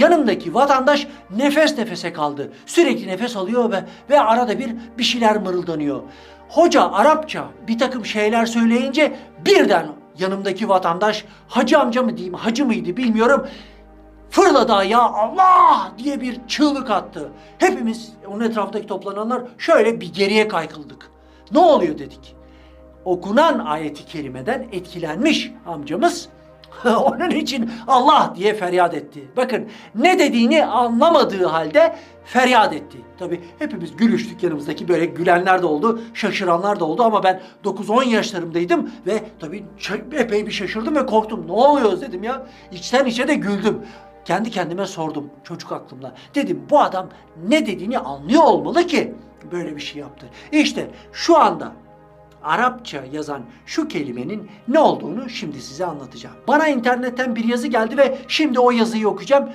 yanımdaki vatandaş nefes nefese kaldı. Sürekli nefes alıyor ve, ve arada bir bir şeyler mırıldanıyor. Hoca Arapça bir takım şeyler söyleyince birden yanımdaki vatandaş hacı amca mı diyeyim hacı mıydı bilmiyorum fırladı ayağa Allah diye bir çığlık attı. Hepimiz onun etrafındaki toplananlar şöyle bir geriye kaykıldık. Ne oluyor dedik. Okunan ayeti kerimeden etkilenmiş amcamız. Onun için Allah diye feryat etti. Bakın ne dediğini anlamadığı halde feryat etti. Tabi hepimiz gülüştük yanımızdaki böyle gülenler de oldu, şaşıranlar da oldu ama ben 9-10 yaşlarımdaydım ve tabii ç- epey bir şaşırdım ve korktum. Ne oluyor dedim ya. İçten içe de güldüm. Kendi kendime sordum çocuk aklımla. Dedim bu adam ne dediğini anlıyor olmalı ki böyle bir şey yaptı. İşte şu anda Arapça yazan şu kelimenin ne olduğunu şimdi size anlatacağım. Bana internetten bir yazı geldi ve şimdi o yazıyı okuyacağım.